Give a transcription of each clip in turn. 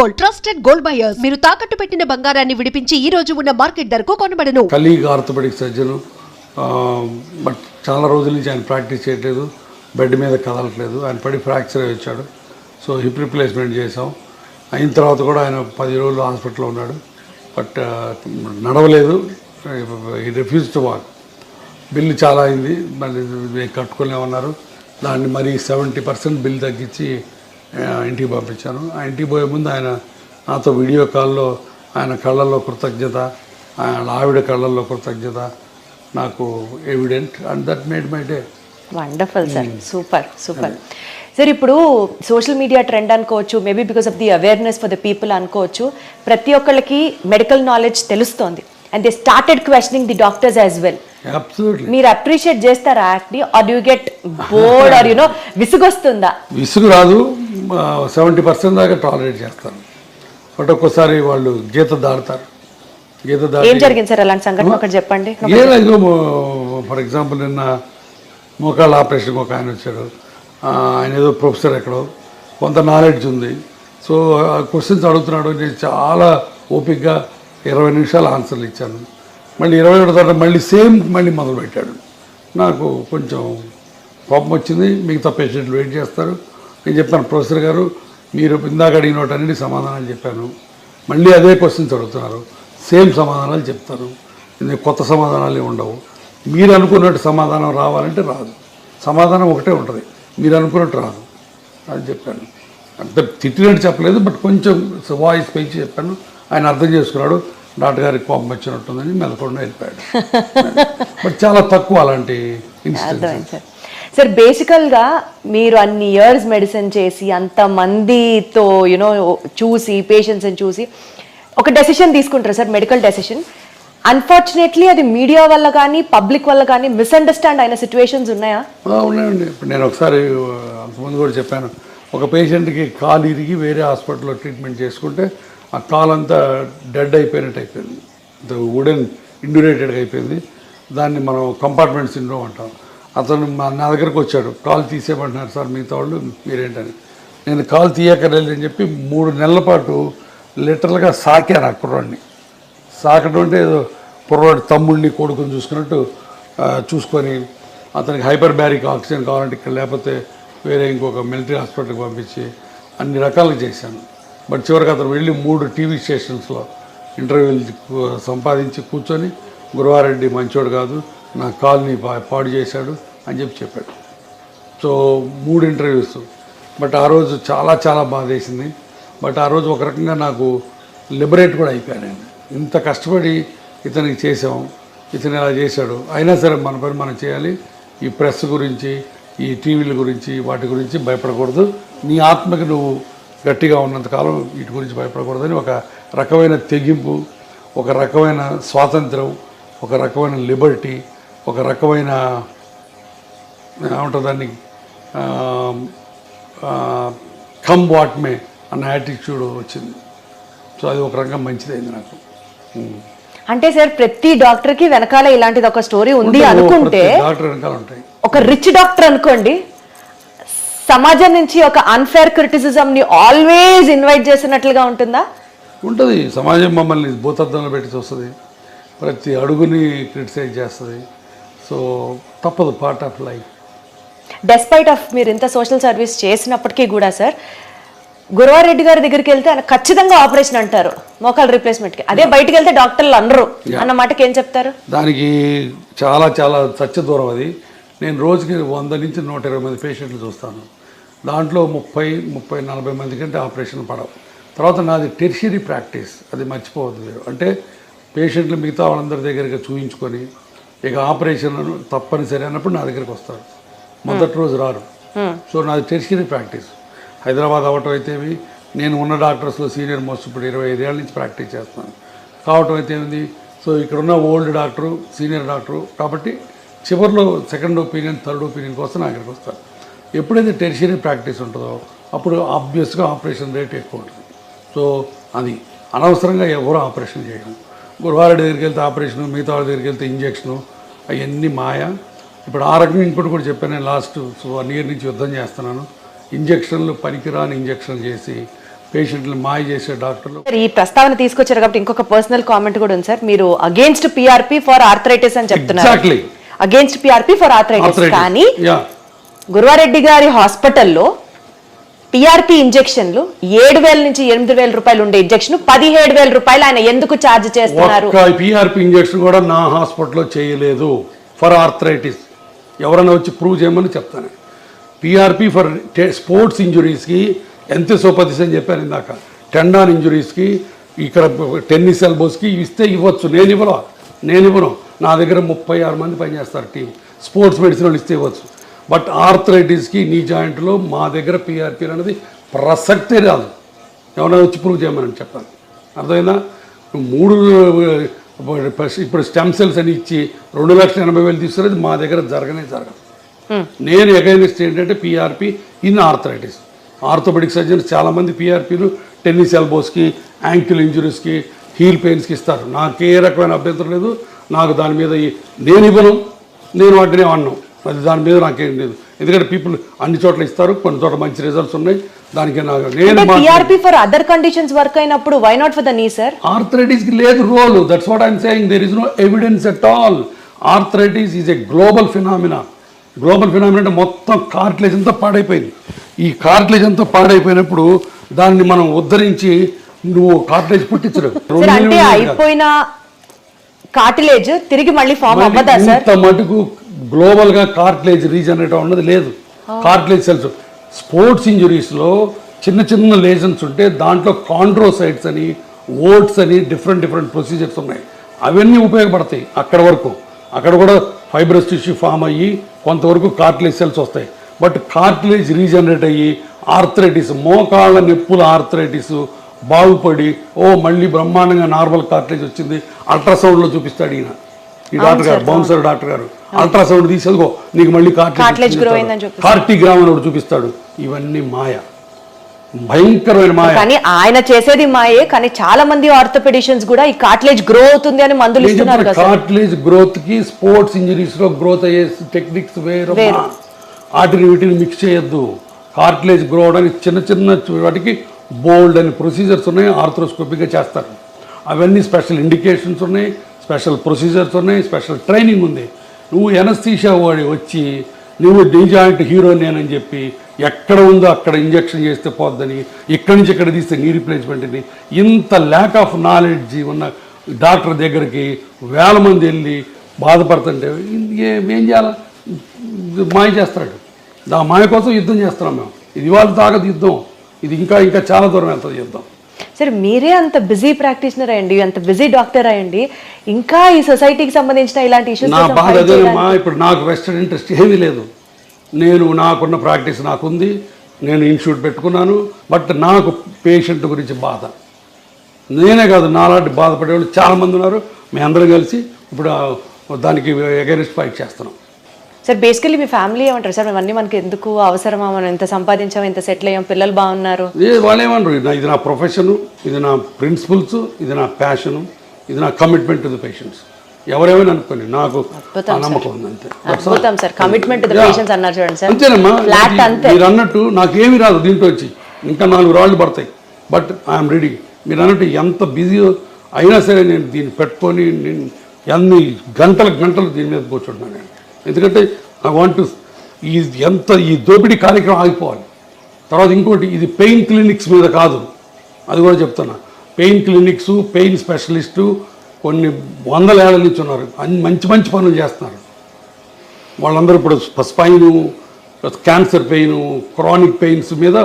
Gold trusted gold buyers మీరు తాకట్టు పెట్టిన బంగారాన్ని విడిపించి ఈ రోజు ఉన్న మార్కెట్ ధరకు కొనబడను. Colleague orthopaedic surgeon. బట్ చాలా రోజుల నుంచి ఆయన ప్రాక్టీస్ చేయట్లేదు. బెడ్ మీద కదలట్లేదు. ఆయన పడి ఫ్రాక్చర్ అయి వచ్చాడు. సో హిప్ రిప్లేస్మెంట్ చేసాం అయిన తర్వాత కూడా ఆయన పది రోజులు హాస్పిటల్లో ఉన్నాడు. బట్ నడవలేదు. ఈ రిఫ్యూజ్ టు వాక్. బిల్లు చాలా అయింది. మళ్ళీ మేము కట్టుకోలేమన్నారు దాన్ని మరి సెవెంటీ పర్సెంట్ బిల్ తగ్గించి ఇంటికి పంపించాను. ఆ ఇంటికి పోయే ముందు ఆయన నాతో వీడియో కాల్లో ఆయన కళ్ళల్లో కృతజ్ఞత ఆయన ఆవిడ కళ్ళల్లో కృతజ్ఞత నాకు evident and that made my day wonderful sir super super sir ఇప్పుడు సోషల్ మీడియా ట్రెండ్ అనుకోవచ్చు maybe because of the awareness for the people అనుకోవచ్చు ప్రతి ఒక్కళ్ళకి మెడికల్ నాలెడ్జ్ తెలుస్తోంది. And they started questioning the doctors as well మీరు appreciate చేస్తారా యాక్ట్ని are you get bored or you know విసుగొస్తుందా? విసుగు రాదు. సెవెంటీ పర్సెంట్ దాకా టాలరేట్ చేస్తాను బట్ ఒక్కోసారి వాళ్ళు గీత దాడతారు గీత ఏం జరిగింది సార్ అలాంటి సంఘటన? ఒకటి చెప్పండి. ఏ లేదు ఫర్ ఎగ్జాంపుల్ నిన్న మోకాళ్ళ ఆపరేషన్ ఒక ఆయన వచ్చాడు. ఆయన ఏదో ప్రొఫెసర్ ఎక్కడో. కొంత నాలెడ్జ్ ఉంది. సో క్వశ్చన్స్ అడుగుతున్నాడు. నేను చాలా ఓపిక్గా ఇరవై నిమిషాలు ఆన్సర్లు ఇచ్చాను. మళ్ళీ ఇరవై ఒకటి తర్వాత మళ్ళీ సేమ్ మళ్ళీ మొదలు పెట్టాడు నాకు కొంచెం కోపం వచ్చింది. మిగతా పేషెంట్లు వెయిట్ చేస్తారు. నేను చెప్పాను ప్రొఫెసర్ గారు మీరు ఇందాక అడిగిన వాటన్నిటి సమాధానాలు చెప్పాను. మళ్ళీ అదే క్వశ్చన్స్ అడుగుతున్నారు. సేమ్ సమాధానాలు చెప్తారు. ఇది కొత్త సమాధానాలు ఉండవు. మీరు అనుకున్నట్టు సమాధానం రావాలంటే రాదు. సమాధానం ఒకటే ఉంటుంది. మీరు అనుకున్నట్టు రాదు. అది చెప్పాను. అంత తిట్టినట్టు చెప్పలేదు బట్ కొంచెం వాయిస్ పెంచి చెప్పాను. ఆయన అర్థం చేసుకున్నాడు. డాక్టర్ గారికి కోపం వచ్చినట్టుందని మెలకుండా వెళ్ళిపోయాడు బట్ చాలా తక్కువ అలాంటి ఇన్సిడెంట్స్ అర్థమైంది సార్ బేసికల్గా మీరు అన్ని ఇయర్స్ మెడిసిన్ చేసి అంతమందితో యునో చూసి పేషెంట్స్ని చూసి ఒక డెసిషన్ తీసుకుంటారు సార్ మెడికల్ డెసిషన్ అన్ఫార్చునేట్లీ అది మీడియా వల్ల కానీ పబ్లిక్ వల్ల కానీ మిస్అండర్స్టాండ్ అయిన సిచ్యువేషన్స్ ఉన్నాయా? ఉన్నాయండి. ఇప్పుడు నేను ఒకసారి అంతమంది కూడా చెప్పాను. ఒక పేషెంట్కి కాలు ఇరిగి వేరే హాస్పిటల్లో ట్రీట్మెంట్ చేసుకుంటే ఆ కాలు అంతా డెడ్ అయిపోయినట్టు అయిపోయింది. వుడెన్ ఇండ్యూరేటెడ్గా అయిపోయింది. దాన్ని మనం కంపార్ట్మెంట్ సిండ్రోమ్ అంటాం. అతను మా నా దగ్గరకు వచ్చాడు. కాల్ తీసేయమంటున్నారు సార్ మిగతా వాళ్ళు మీరేంటని. నేను కాల్ తీయక్కర్లేదని అని చెప్పి మూడు నెలల పాటు లిటరల్గా సాకాను ఆ కుర్రాడిని. సాకడం అంటే ఏదో కుర్రవాడి తమ్ముడిని కొడుకుని చూసుకున్నట్టు చూసుకొని అతనికి హైపర్ బ్యారిక్ ఆక్సిజన్ కావాలంటే ఇక్కడ లేకపోతే వేరే ఇంకొక మిలిటరీ హాస్పిటల్కి పంపించి అన్ని రకాలు చేశాను. బట్ చివరికి అతను వెళ్ళి మూడు టీవీ స్టేషన్స్లో ఇంటర్వ్యూలు సంపాదించి కూర్చొని గురువారెడ్డి మంచోడు కాదు నా కాల్ని పా- పాడు చేశాడు అని చెప్పి చెప్పాడు. సో మూడు ఇంటర్వ్యూస్. బట్ ఆ రోజు చాలా చాలా బాధేసింది. బట్ ఆ రోజు ఒక రకంగా నాకు లిబరేట్ కూడా అయిపోయాను నేను ఇంత కష్టపడి ఇతనికి చేసాం ఇతను ఇలా చేశాడు అయినా సరే మన పని మనం చేయాలి. ఈ ప్రెస్ గురించి ఈ టీవీల గురించి వాటి గురించి భయపడకూడదు. నీ ఆత్మకి నువ్వు గట్టిగా ఉన్నంతకాలం వీటి గురించి భయపడకూడదని ఒక రకమైన తెగింపు ఒక రకమైన స్వాతంత్రం ఒక రకమైన లిబర్టీ ఒక రకమైన ఏమంటుంది దాన్ని కమ్ వాట్ మే అన్న యాటిట్యూడ్ వచ్చింది. సో అది ఒక రకంగా మంచిదైంది నాకు. అంటే సార్ ప్రతి డాక్టర్కి వెనకాల ఇలాంటిది ఒక స్టోరీ ఉంది అనుకుంటే ఒక రిచ్ డాక్టర్ అనుకోండి సమాజం నుంచి ఒక అన్ఫేర్ క్రిటిసిజం ని ఆల్వేస్ ఇన్వైట్ చేసినట్లుగా ఉంటుందా? ఉంటుంది. సమాజం మమ్మల్ని భూతద్దంలో పెట్టి చూస్తుంది. ప్రతి అడుగుని క్రిటిసైజ్ చేస్తుంది. సో తప్పదు part of life despite of మీరు ఇంత సోషల్ సర్వీస్ చేసినప్పటికీ కూడా సార్ గురవారెడ్డి గారి దగ్గరికి వెళ్తే ఆయన ఖచ్చితంగా ఆపరేషన్ అంటారు మోకాల్ రీప్లేస్మెంట్కి. అదే బయటికి వెళ్తే డాక్టర్లు అనరు. అన్న మాటకి ఏం చెప్తారు? దానికి చాలా చాలా సత్య దూరం అది. నేను రోజుకి వంద నుంచి నూట ఇరవై మంది పేషెంట్లు చూస్తాను. దాంట్లో ముప్పై ముప్పై నలభై మంది కంటే ఆపరేషన్ పడవు. తర్వాత నాది టెర్షియరీ ప్రాక్టీస్ అది మర్చిపోవద్దు మీరు. అంటే పేషెంట్లు మిగతా వాళ్ళందరి దగ్గరికి చూయించుకొని ఇక ఆపరేషన్ తప్పనిసరి అన్నప్పుడు నా దగ్గరికి వస్తారు. మొదటి రోజు రారు. సో నాది టెర్షియరీ ప్రాక్టీస్. హైదరాబాద్ అవ్వటం అయితేవి నేను ఉన్న డాక్టర్స్లో సీనియర్ మోస్ట్ ఇప్పుడు ఇరవై ఐదేళ్ళ నుంచి ప్రాక్టీస్ చేస్తున్నాను. కావటం అయితే ఏంది సో ఇక్కడ ఉన్న ఓల్డ్ డాక్టరు సీనియర్ డాక్టరు కాబట్టి చివరిలో సెకండ్ ఒపీనియన్ థర్డ్ ఒపీనియన్ కోసం నా దగ్గరికి వస్తారు. ఎప్పుడైతే టెరిషరీ ప్రాక్టీస్ ఉంటుందో అప్పుడు ఆబ్వియస్గా ఆపరేషన్ రేట్ ఎక్కువ ఉంటుంది. సో అది అనవసరంగా ఎవరు ఆపరేషన్ చేయడం గురువారెడ్డి దగ్గరికి వెళ్తే ఆపరేషను మిగతా వాళ్ళ దగ్గరికి వెళ్తే ఇంజక్షను అవన్నీ మాయ ఇప్పుడు ఆ రకంగా ఇంకోటి కూడా చెప్పాను నేను లాస్ట్ వన్ ఇయర్ నుంచి యుద్ధం చేస్తున్నాను ఇంజక్షన్లు పనికిరాని ఇంజక్షన్లు చేసి పేషెంట్లు మాయ చేసే డాక్టర్లు ఈ ప్రస్తావన తీసుకొచ్చారు కాబట్టి ఇంకొక పర్సనల్ కామెంట్ కూడా ఉంది సార్ మీరు అగేన్స్ట్ పిఆర్పి ఫర్ ఆర్థరైటిస్ అని చెప్తున్నారు. Against PRP for arthritis. కానీ. గురువారెడ్డి గారి హాస్పిటల్లో పిఆర్పి ఇంజెక్షన్లు ఏడు వేల నుంచి ఎనిమిది వేల రూపాయలు ఉండే ఇంజెక్షన్ పదిహేడు వేల రూపాయలు ఆయన ఎందుకు ఛార్జ్ చేస్తున్నారు? ఒక్క పిఆర్పి ఇంజెక్షన్ కూడా నా హాస్పిటల్లో చేయలేదు ఫర్ ఆర్థరైటిస్. ఎవరైనా వచ్చి ప్రూవ్ చేయమని చెప్తాను. పిఆర్పి ఫర్ స్పోర్ట్స్ ఇంజురీస్కి ఎంత సోపతిస్ అని చెప్పాను ఇందాక. టెండాన్ ఇంజురీస్కి ఇక్కడ టెన్నిస్ ఎల్బోస్కి ఇస్తే ఇవ్వచ్చు. నేను ఇవ్వను. నేను ఇవ్వను. నా దగ్గర ముప్పై ఆరు మంది పనిచేస్తారు టీం. స్పోర్ట్స్ మెడిసిన్ వాళ్ళు ఇస్తే ఇవ్వచ్చు. బట్ ఆర్థరైటిస్కి నీ జాయింట్లో మా దగ్గర పిఆర్పి అనేది ప్రసక్తే రాదు. ఎవరైనా వచ్చి ప్రూవ్ చేయమని చెప్పాను అర్థమైందా? మూడు ఇప్పుడు స్టెమ్ సెల్స్ అని ఇచ్చి రెండు లక్షల ఎనభై వేలు తీసుకునేది మా దగ్గర జరగనే జరగదు. నేను ఎగైనెస్ట్ ఏంటంటే PRP in arthritis. Orthopaedic surgeons చాలామంది పిఆర్పీలు టెన్నిస్ ఎల్బోస్కి యాంకిల్ ఇంజురీస్కి హీల్ పెయిన్స్కి ఇస్తారు. నాకు ఏ రకమైన అభ్యంతరం లేదు. నాకు దాని మీద నేను ఇవ్వను. నేను వాటినే అన్నాను అది దాని మీద నాకేం లేదు. ఎందుకంటే పీపుల్ అన్ని చోట్ల ఇస్తారు కొన్ని చోట్ల మంచి రిజల్ట్స్ ఉన్నాయి. దానికి నాకు నేను ఫర్ అదర్ కండిషన్స్ వర్క్ అయినప్పుడు why not for the knee sir ఆర్థరైటిస్కి లేదు role that's what I'm saying there is no evidence at all arthritis is a global phenomena global phenomena అంటే మొత్తం కార్టిలేజ్ అంతా పాడైపోయింది. ఈ కార్టిలేజ్ అంతా పాడైపోయినప్పుడు దాన్ని మనం ఉద్ధరించి నువ్వు కార్టిలేజ్ అంటే అయిపోయిన కార్టిలేజ్ తిరిగి మళ్ళీ ఫామ్ అవ్వదా సార్ ఇంత మటుకు గ్లోబల్గా కార్టిలేజ్ రీజనరేట్ అన్నది లేదు. Cartilage cells. స్పోర్ట్స్ ఇంజురీస్లో చిన్న చిన్న లేజన్స్ ఉంటే దాంట్లో కాండ్రోసైట్స్ అని ఓట్స్ అని డిఫరెంట్ డిఫరెంట్ ప్రొసీజర్స్ ఉన్నాయి. అవన్నీ ఉపయోగపడతాయి అక్కడ వరకు. అక్కడ కూడా ఫైబ్రస్ టిష్యూ ఫామ్ అయ్యి కొంతవరకు కార్టిలేజ్ సెల్స్ వస్తాయి. బట్ కార్టిలేజ్ రీజనరేట్ అయ్యి ఆర్థరైటిస్ మోకాళ్ళ నొప్పుల ఆర్థరైటిస్ బాగుపడి ఓ మళ్ళీ బ్రహ్మాండంగా నార్మల్ కార్టిలేజ్ వచ్చింది అల్ట్రాసౌండ్లో చూపిస్తాడు ఈయన. ఈ డాక్టర్ గారు బౌన్సర్ డాక్టర్ గారు. అల్ట్రాసౌండ్ తీసేదిగో నీకు మళ్ళీ కార్టిలేజ్ చూపిస్తాడు. కార్టిగ్రామ్ అని చూపిస్తాడు. ఇవన్నీ మాయ. భయంకరమైన మాయ. కానీ ఆయన చేసేది మాయే కానీ చాలా మంది ఆర్థోపెడిషియన్స్ కూడా ఈ కార్టిలేజ్ గ్రో అవుతుంది అని మందులు ఇస్తున్నారు కార్టిలేజ్ గ్రోత్కి స్పోర్ట్స్ ఇంజరీస్లో గ్రోత్ అయ్యే టెక్నిక్స్ వేరు. వేరు. వాటిని వీటిని మిక్స్ చేయొద్దు. కార్టిలేజ్ గ్రో అవడానికి చిన్న చిన్న వాటికి బోల్డ్ అని ప్రొసీజర్స్ ఉన్నాయి ఆర్థ్రోస్కోపిక్గా చేస్తారు. అవన్నీ స్పెషల్ ఇండికేషన్స్ ఉన్నాయి. స్పెషల్ ప్రొసీజర్స్ ఉన్నాయి స్పెషల్ ట్రైనింగ్ ఉంది. నువ్వు ఎనస్తీషా వాడి వచ్చి నువ్వు డి జాయింట్ హీరో నేనని చెప్పి ఎక్కడ ఉందో అక్కడ ఇంజెక్షన్ చేస్తే పోద్దని ఇక్కడి నుంచి ఇక్కడ తీస్తే నీ రిప్లేస్మెంట్ని ఇంత ల్యాక్ ఆఫ్ నాలెడ్జ్ ఉన్న డాక్టర్ దగ్గరికి వేల మంది వెళ్ళి బాధపడుతుంటే ఏం చేయాలి? మాయ చేస్తాడు. ఆ మాయ కోసం యుద్ధం చేస్తున్నాం మేము. ఇది వాళ్ళ తాగదు యుద్ధం. ఇది ఇంకా ఇంకా చాలా దూరం వెళ్తుంది యుద్ధం. సరే మీరే అంత బిజీ ప్రాక్టీషనర్ అయ్యండి అంత బిజీ డాక్టర్ అయ్యండి. ఇంకా ఈ సొసైటీకి సంబంధించిన ఇలాంటి ఇష్యూస్ నా బాధ అదేనమ్మా ఇప్పుడు నాకు వెస్టర్న్ ఇంట్రెస్ట్ ఏమీ లేదు. నేను నాకున్న ప్రాక్టీస్ నాకుంది నేను ఇన్స్టిట్యూట్ పెట్టుకున్నాను బట్ నాకు పేషెంట్ గురించి బాధ. నేనే కాదు నాలాంటి బాధపడే వాళ్ళు చాలామంది ఉన్నారు. మేము అందరం కలిసి ఇప్పుడు దానికి అగైనెస్ట్ ఫైట్ చేస్తున్నాం. సార్ బేసికలీ మీ ఫ్యామిలీ ఏమంటారు? సార్ ఇవన్నీ మనకి ఎందుకు అవసరమా? మనం ఎంత సంపాదించాం? ఎంత సెటిల్ అయ్యాం? పిల్లలు బాగున్నారు. వాళ్ళు ఏమన్నారు ఇది నా- ఇది నా ప్రొఫెషను ఇది నా ప్రిన్సిపల్స్ ఇది నా ప్యాషను ఇది నా కమిట్మెంట్ టు ది పేషెంట్స్ ఎవరేమైనా అనుకోండి నాకు నమ్మకం ఉంది అంతే అద్భుతం sir commitment to the. Patients అన్నారు చూడండి సార్ అంతేనమ్మా. మీరు అన్నట్టు నాకేమి రాదు దీంట్లో వచ్చి. ఇంకా నాలుగు రాళ్ళు పడతాయి. బట్ ఐఎమ్ రెడీ మీరు అన్నట్టు ఎంత బిజీ అయినా సరే నేను దీన్ని పెట్టుకొని నేను ఎన్ని గంటల గంటలు దీని మీద కూర్చుంటున్నాను నేను. ఎందుకంటే ఐ వాంట్ టు ఈ ఎంత ఈ దోపిడీ కార్యక్రమం ఆగిపోవాలి. తర్వాత ఇంకోటి ఇది పెయిన్ క్లినిక్స్ మీద కాదు. అది కూడా చెప్తున్నా. పెయిన్ క్లినిక్స్ పెయిన్ స్పెషలిస్టు కొన్ని వందల ఏళ్ళ నుంచి ఉన్నారు. అన్ని మంచి మంచి పనులు చేస్తున్నారు. వాళ్ళందరూ ఇప్పుడు spine cancer pain chronic pains మీద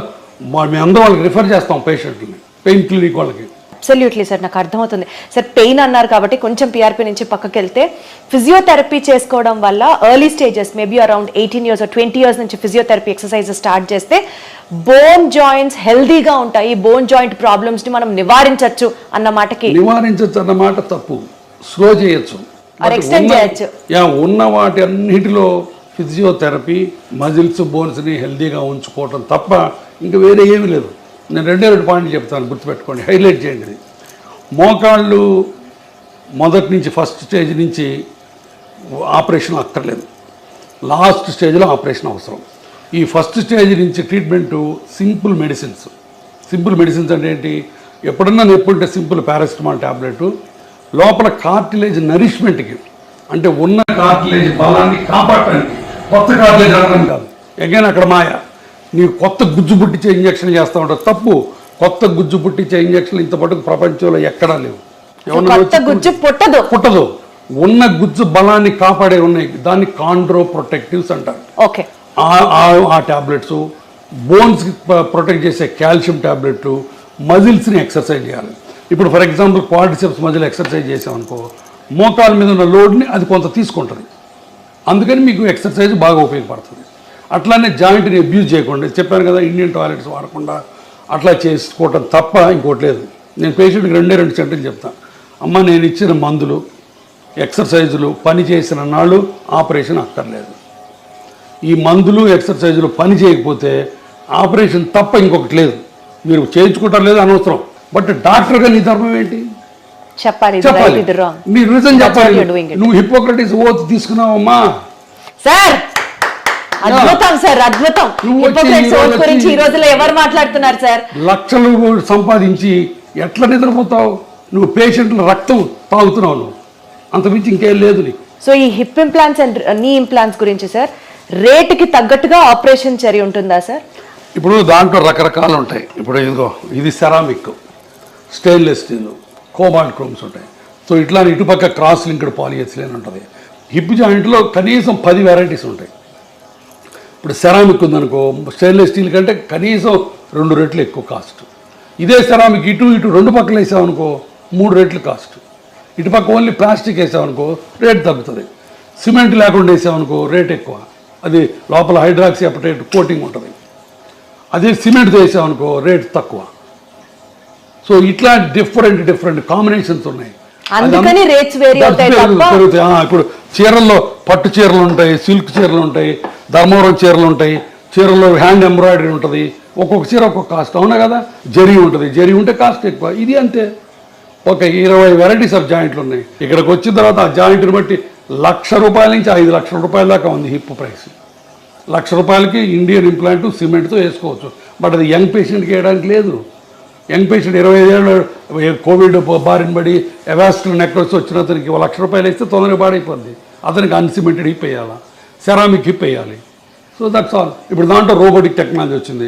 మేమందరం వాళ్ళకి రిఫర్ చేస్తాం పేషెంట్ని పెయిన్ క్లినిక్ వాళ్ళకి. అబ్సల్యూట్లీ సార్ నాకు అర్థమవుతుంది. సార్ పెయిన్ అన్నారు కాబట్టి కొంచెం పిఆర్పి నుంచి పక్కకి వెళ్తే ఫిజియోథెరపీ చేసుకోవడం వల్ల early stages maybe around eighteen years twenty years నుంచి ఫిజియోథెరపీ ఎక్సర్సైజ్ స్టార్ట్ చేస్తే బోన్ జాయింట్స్ హెల్దీగా ఉంటాయి. బోన్ జాయింట్ ప్రాబ్లమ్స్ని మనం నివారించవచ్చు అన్న మాటకి నివారించచ్చు అన్నమాట తప్పు. స్లో చేయొచ్చు. ఉన్న వాటి అన్నిటిలో ఫిజియోథెరపీ మజిల్స్ బోన్స్ని హెల్దీగా ఉంచుకోవటం తప్ప ఇంకా వేరే ఏమీ లేదు. నేను రెండే రెండు పాయింట్లు చెప్తాను గుర్తుపెట్టుకోండి హైలైట్ చేయండి. ఇది మోకాళ్ళు మొదటి నుంచి ఫస్ట్ స్టేజ్ నుంచి ఆపరేషన్ అక్కర్లేదు. లాస్ట్ స్టేజ్లో ఆపరేషన్ అవసరం. ఈ ఫస్ట్ స్టేజ్ నుంచి treatment simple medicines. Simple medicines అంటే ఏంటి? ఎప్పుడన్నా నొప్పి ఉంటే సింపుల్ పారాసిటమాల్ ట్యాబ్లెట్ లోపల కార్టిలేజ్ నరిష్మెంట్కి అంటే ఉన్న కార్టిలేజ్ బలాన్ని కాపాడటానికి కొత్త కార్టిలేజ్ అనడం కాదు. ఎగైన్ అక్కడ మాయ. నీవు కొత్త గుజ్జు పుట్టించే ఇంజక్షన్ చేస్తా ఉంటావు తప్పు. కొత్త గుజ్జు పుట్టించే ఇంజక్షన్ ఇంత పట్టుకు ప్రపంచంలో ఎక్కడా లేవు. కొత్త గుజ్జు పుట్టదు. పుట్టదు. ఉన్న గుజ్జు బలాన్ని కాపాడే ఉన్నాయి. దాన్ని కాండ్రో ప్రొటెక్టివ్స్ అంటారు. ఓకే. ఆ- ట్యాబ్లెట్స్ బోన్స్కి ప్రొటెక్ట్ చేసే కాల్షియం ట్యాబ్లెట్లు మజిల్స్ని ఎక్సర్సైజ్ చేయాలి. ఇప్పుడు for example quadriceps muscle exercise చేసామనుకో మోకాల మీద ఉన్న లోడ్ని అది కొంత తీసుకుంటుంది. అందుకని మీకు ఎక్సర్సైజ్ బాగా ఉపయోగపడుతుంది. అట్లానే జాయింట్ని అబ్యూజ్ చేయకుండా. చెప్పాను కదా ఇండియన్ టాయిలెట్స్ వాడకుండా అట్లా చేసుకోవటం తప్ప ఇంకోటి లేదు. నేను పేషెంట్కి రెండే రెండు సెంటర్లు చెప్తాను అమ్మ నేను ఇచ్చిన మందులు ఎక్సర్సైజులు పని చేసిన నాళ్ళు ఆపరేషన్ అక్కర్లేదు. ఈ మందులు ఎక్సర్సైజులు పని చేయకపోతే ఆపరేషన్ తప్ప ఇంకొకటి లేదు. మీరు చేయించుకుంటారు లేదు అనవసరం. బట్ డాక్టర్గా నీ ధర్మం ఏంటి? చెప్పాలి చెప్పాలి. మీరు రీజన్ చెప్పాలి. నువ్వు హిపోక్రటిస్ ఓత్ తీసుకున్నావమ్మా. సార్ అద్భుతం సార్ అద్భుతం. గురించి ఈ రోజుల్లో ఎవరు మాట్లాడుతున్నారు సార్? లక్షలు సంపాదించి ఎట్లా నిద్రపోతావు? నువ్వు పేషెంట్ల రక్తం తాగుతున్నావు నువ్వు. అంతమించి ఇంకేం లేదు సో ఈ hip implants and knee implants గురించి సార్ రేటుకి తగ్గట్టుగా ఆపరేషన్ చర్య ఉంటుందా సార్? ఇప్పుడు దాంట్లో రకరకాలు ఉంటాయి. ఇప్పుడు ఇదిగో ఇది ceramic stainless steel cobalt chromes ఉంటాయి. సో ఇట్లా ఇటుపక్క క్రాస్ లింక్డ్ పాలిఎథిలిన్ ఉంటుంది. హిప్ జాయింట్లో కనీసం పది వెరైటీస్ ఉంటాయి. ఇప్పుడు సెరామిక్ ఉందనుకో స్టెయిన్లెస్ స్టీల్ కంటే కనీసం రెండు రెట్లు ఎక్కువ కాస్ట్. ఇదే సెరామిక్ ఇటు ఇటు రెండు పక్కలు వేసామనుకో మూడు రెట్లు కాస్ట్. ఇటు పక్క ఓన్లీ ప్లాస్టిక్ వేసామనుకో రేట్ తగ్గుతుంది. సిమెంట్ లేకుండా వేసామనుకో రేట్ ఎక్కువ. అది లోపల హైడ్రాక్సీ అపటైట్ కోటింగ్ ఉంటుంది. అదే సిమెంట్ వేసామనుకో రేట్ తక్కువ. సో ఇట్లా డిఫరెంట్ డిఫరెంట్ కాంబినేషన్స్ ఉన్నాయి. ఇప్పుడు చీరల్లో పట్టు చీరలు ఉంటాయి సిల్క్ చీరలు ఉంటాయి ధర్మవరం చీరలు ఉంటాయి. చీరల్లో హ్యాండ్ ఎంబ్రాయిడరీ ఉంటుంది. ఒక్కొక్క చీర ఒక్కొక్క కాస్ట్ అవునా కదా? జరీ ఉంటుంది. జరీ ఉంటే కాస్ట్ ఎక్కువ. ఇది అంతే. ఒక ఇరవై వెరైటీస్ ఆఫ్ జాయింట్లు ఉన్నాయి. ఇక్కడికి వచ్చిన తర్వాత ఆ జాయింట్ని బట్టి లక్ష రూపాయల నుంచి ఐదు లక్షల రూపాయల దాకా ఉంది హిప్ ప్రైస్. లక్ష రూపాయలకి ఇండియన్ ఇంప్లాంట్ సిమెంట్తో వేసుకోవచ్చు. బట్ అది యంగ్ పేషెంట్కి వేయడానికి లేదు. యంగ్ పేషెంట్ ఇరవై ఐదేళ్ళు కోవిడ్ బారిన పడి ఎవాస్కులర్ నెక్లెస్ వచ్చిన అతనికి ఒక లక్ష రూపాయలు వేస్తే తొందరగా పాడైపోద్ది. అతనికి అన్సిమెంటెడ్ హిప్ వేయాలా సెరామిక్ హిప్ వేయాలి. సో దట్స్ ఆల్ ఇప్పుడు దాంట్లో రోబోటిక్ టెక్నాలజీ వచ్చింది.